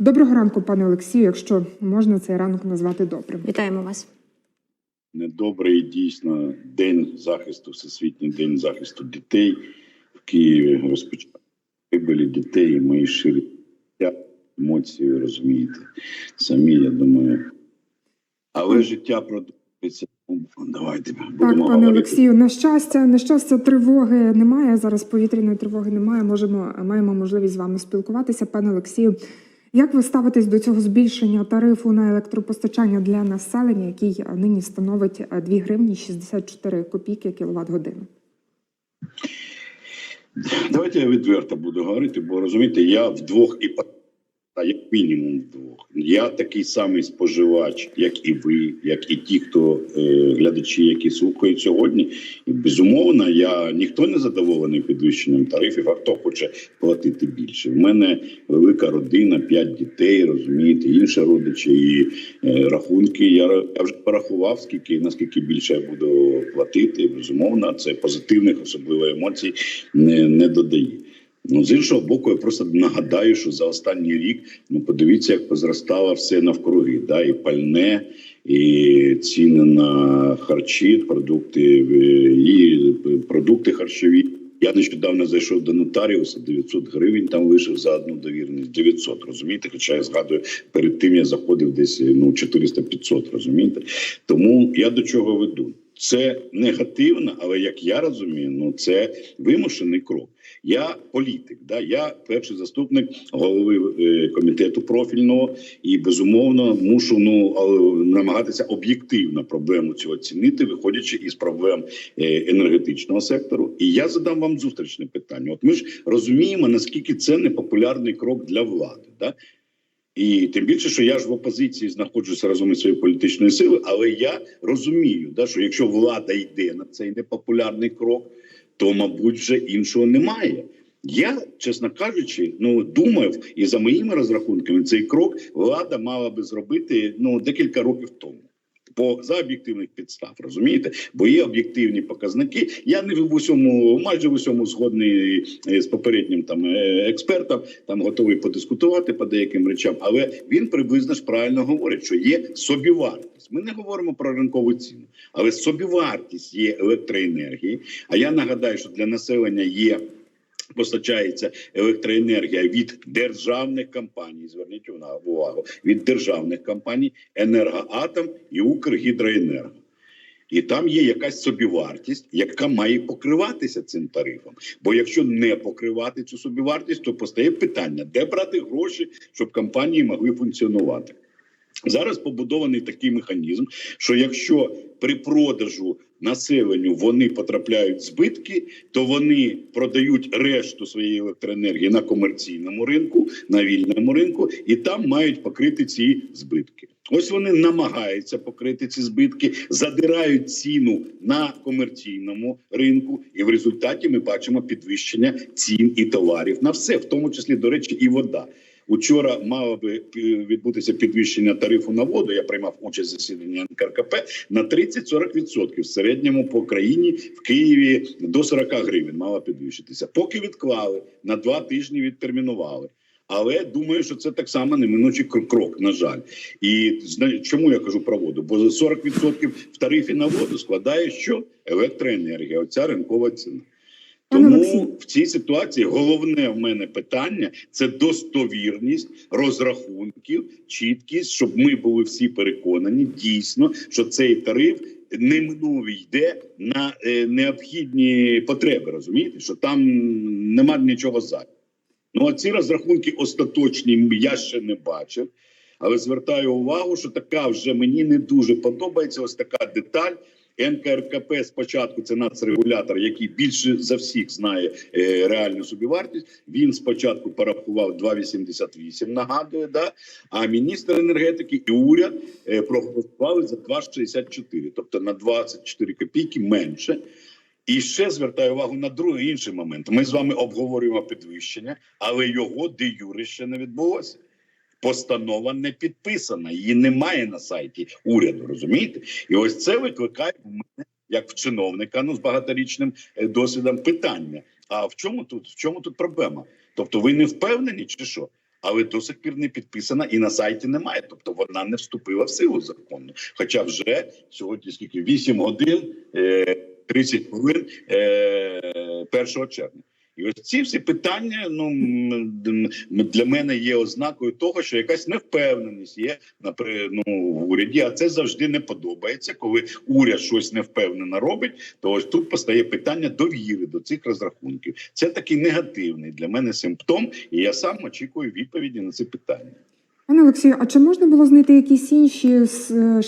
Доброго ранку, пане Олексію, якщо можна цей ранок назвати добрим. Вітаємо вас. недобрий дійсно день захисту, всесвітній день захисту дітей в Києві розпочав гибелі дітей. і Мої щирі емоції розумієте. Самі, я думаю. Але життя продовжується. Ну, Давайте Так, будемо пане говорити. Олексію, на щастя, на щастя, тривоги немає. Зараз повітряної тривоги немає. Можемо маємо можливість з вами спілкуватися. Пане Олексію, як ви ставитесь до цього збільшення тарифу на електропостачання для населення, який нині становить е, 2 гривні 64 копійки кіловат години? Давайте я відверто буду говорити, бо розумієте, я вдвох і по- та як мінімум вдвох. Я такий самий споживач, як і ви, як і ті, хто е, глядачі, які слухають сьогодні. І безумовно, я ніхто не задоволений підвищенням тарифів, а хто хоче платити більше. В мене велика родина, п'ять дітей, розумієте, інші родичі і е, рахунки. Я, я вже порахував, скільки наскільки більше я буду платити. Безумовно, це позитивних, особливо емоцій не, не додає. Ну, з іншого боку, я просто нагадаю, що за останній рік ну подивіться, як позростало все навкруги. Да? І пальне, і ціни на харчі, продукти е, і продукти харчові. Я нещодавно зайшов до нотаріуса, 900 гривень там вийшов за одну довіреність. 900, розумієте? Хоча я згадую, перед тим я заходив десь ну 400-500, розумієте? Тому я до чого веду. Це негативно, але як я розумію, ну це вимушений крок. Я політик, да я перший заступник голови е, комітету профільного і безумовно мушу ну намагатися об'єктивно проблему цього оцінити, виходячи із проблем е, енергетичного сектору. І я задам вам зустрічне питання. От ми ж розуміємо, наскільки це непопулярний крок для влади. Да? І тим більше, що я ж в опозиції знаходжуся разом із своєю політичною силою, але я розумію, да, що якщо влада йде на цей непопулярний крок, то мабуть вже іншого немає. Я, чесно кажучи, ну думав, і за моїми розрахунками цей крок влада мала би зробити ну декілька років тому. По за об'єктивних підстав, розумієте? Бо є об'єктивні показники. Я не в усьому, майже в усьому згодний е, з попереднім там е, експертом, там готовий подискутувати по деяким речам, але він приблизно ж правильно говорить, що є собівартість. Ми не говоримо про ринкову ціну, але собівартість є електроенергії. А я нагадаю, що для населення є. Постачається електроенергія від державних компаній. Зверніть увагу- від державних компаній енергоатом і Укргідроенерго. І там є якась собівартість, яка має покриватися цим тарифом. Бо якщо не покривати цю собівартість, то постає питання, де брати гроші, щоб компанії могли функціонувати. Зараз побудований такий механізм, що якщо при продажу населенню вони потрапляють збитки, то вони продають решту своєї електроенергії на комерційному ринку, на вільному ринку, і там мають покрити ці збитки. Ось вони намагаються покрити ці збитки, задирають ціну на комерційному ринку, і в результаті ми бачимо підвищення цін і товарів на все, в тому числі, до речі, і вода. Учора мало би е, відбутися підвищення тарифу на воду. Я приймав участь в засіданні НКРКП на 30-40%. В середньому по країні в Києві до 40 гривень мало підвищитися. Поки відклали на два тижні відтермінували. Але думаю, що це так само неминучий кр- крок, на жаль. І чому я кажу про воду? Бо 40% в тарифі на воду складає що електроенергія, оця ринкова ціна. Тому в цій ситуації головне в мене питання це достовірність розрахунків, чіткість, щоб ми були всі переконані дійсно, що цей тариф неминуво йде на е, необхідні потреби. Розумієте, що там нема нічого зайвого. Ну а ці розрахунки остаточні я ще не бачив. Але звертаю увагу, що така вже мені не дуже подобається. Ось така деталь. НКРКП спочатку це нацрегулятор, який більше за всіх знає е, реальну собівартість. Він спочатку порахував 2,88, нагадую, да а міністр енергетики і уряд е, проголосували за 2,64, тобто на 24 копійки менше. І ще звертаю увагу на другий інший момент. Ми з вами обговорюємо підвищення, але його де юре ще не відбулося. Постанова не підписана, її немає на сайті уряду. Розумієте? І ось це викликає в мене, як в чиновника, ну з багаторічним е, досвідом, питання. А в чому тут? В чому тут проблема? Тобто, ви не впевнені, чи що? Але до сих пір не підписана і на сайті немає. Тобто вона не вступила в силу закону. Хоча вже сьогодні скільки 8 годин е, 30 хвилин е, 1 червня. І ось ці всі питання ну для мене є ознакою того, що якась невпевненість є напри- ну, в уряді. А це завжди не подобається. Коли уряд щось невпевнено робить, то ось тут постає питання довіри до цих розрахунків. Це такий негативний для мене симптом, і я сам очікую відповіді на це питання. Пане Олексію, а чи можна було знайти якісь інші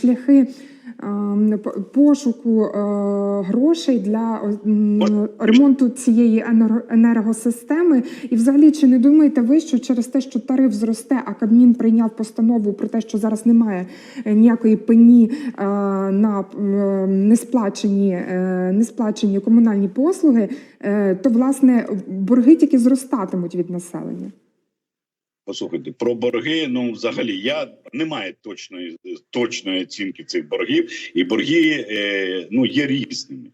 шляхи ем, по- пошуку е, грошей для ремонту цієї енер- енергосистеми? І, взагалі, чи не думаєте ви, що через те, що тариф зросте, а Кабмін прийняв постанову про те, що зараз немає е, ніякої пені е, на несплачені, несплачені комунальні послуги, то власне борги тільки зростатимуть від населення? Послухайте, про борги. Ну, взагалі, я немає точної точної оцінки цих боргів, і борги е, ну є різними.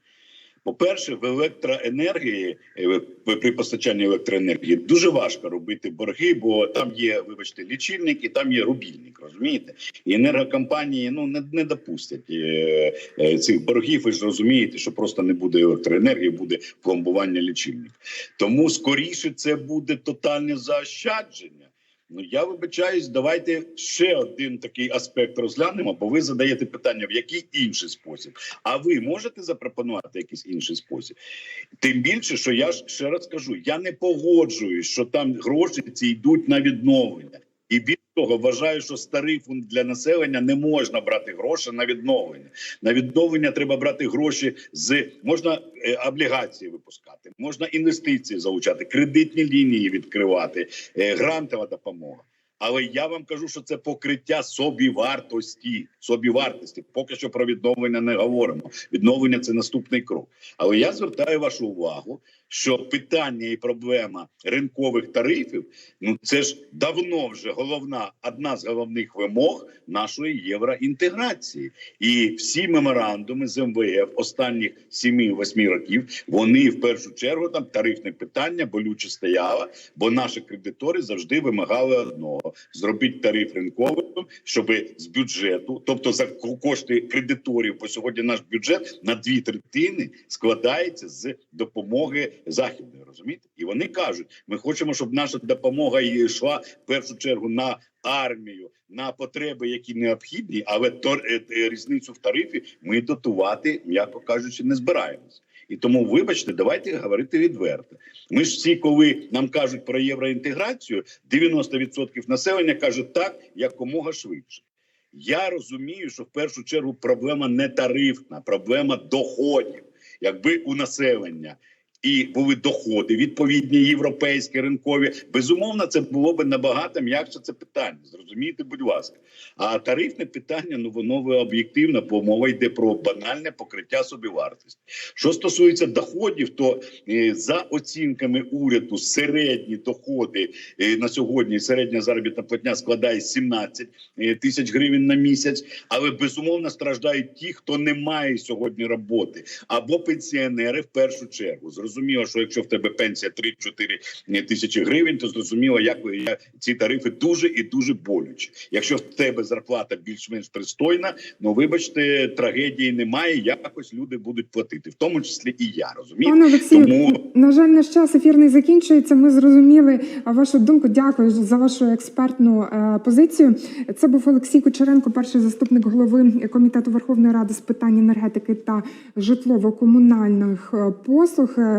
По-перше, в електроенергії е, при постачанні електроенергії дуже важко робити борги, бо там є, вибачте, лічильник і там є рубільник. Розумієте? І енергокомпанії ну не, не допустять е, е, цих боргів. Ви ж розумієте, що просто не буде електроенергії, буде пломбування лічильника. Тому скоріше це буде тотальне заощадження. Ну я вибачаюсь, давайте ще один такий аспект розглянемо, бо ви задаєте питання, в який інший спосіб. А ви можете запропонувати якийсь інший спосіб? Тим більше, що я ж ще раз кажу, я не погоджуюсь, що там гроші ці йдуть на відновлення. І більш того, вважаю, що з тарифу для населення не можна брати гроші на відновлення. На відновлення треба брати гроші з можна е, облігації випускати, можна інвестиції залучати, кредитні лінії відкривати, е, грантова допомога. Але я вам кажу, що це покриття собівартості. Собівартості. Поки що про відновлення не говоримо. Відновлення це наступний крок. Але я звертаю вашу увагу, що питання і проблема ринкових тарифів ну це ж давно вже головна одна з головних вимог нашої євроінтеграції. І всі меморандуми з МВФ останніх 7-8 років вони в першу чергу там тарифне питання болюче стояло, бо наші кредитори завжди вимагали одного: зробити тариф ринковим, щоб з бюджету, тобто за кошти кредиторів, бо сьогодні наш бюджет на дві третини складається з допомоги західної. Розумієте, і вони кажуть: ми хочемо, щоб наша допомога йшла в першу чергу на армію, на потреби, які необхідні, але е, е, різницю в тарифі ми дотувати, м'яко кажучи, не збираємось. І тому, вибачте, давайте говорити відверто. Ми ж всі, коли нам кажуть про євроінтеграцію, 90% населення кажуть так якомога швидше. Я розумію, що в першу чергу проблема не тарифна, проблема доходів. Якби у населення і були доходи відповідні європейські ринкові, безумовно, це було б набагато м'якше це питання. Зрозумійте, будь ласка. А тарифне питання ну воно об'єктивно, бо мова йде про банальне покриття собівартості. Що стосується доходів, то е, за оцінками уряду середні доходи е, на сьогодні середня заробітна платня складає 17 е, тисяч гривень на місяць, але безумовно страждають ті, хто не має сьогодні роботи, або пенсіонери в першу чергу. Зрозуміло, що якщо в тебе пенсія 3-4 тисячі гривень, то зрозуміло, як ці тарифи дуже і дуже болючі. Якщо в тебе зарплата більш-менш пристойна, ну вибачте, трагедії немає. Якось люди будуть платити, в тому числі і я розумієте. Пане Олексію, Тому- на жаль, наш час ефірний закінчується. Ми зрозуміли вашу думку. Дякую за вашу експертну е, позицію. Це був Олексій Кучеренко, перший заступник голови комітету Верховної Ради з питань енергетики та житлово-комунальних е, послуг.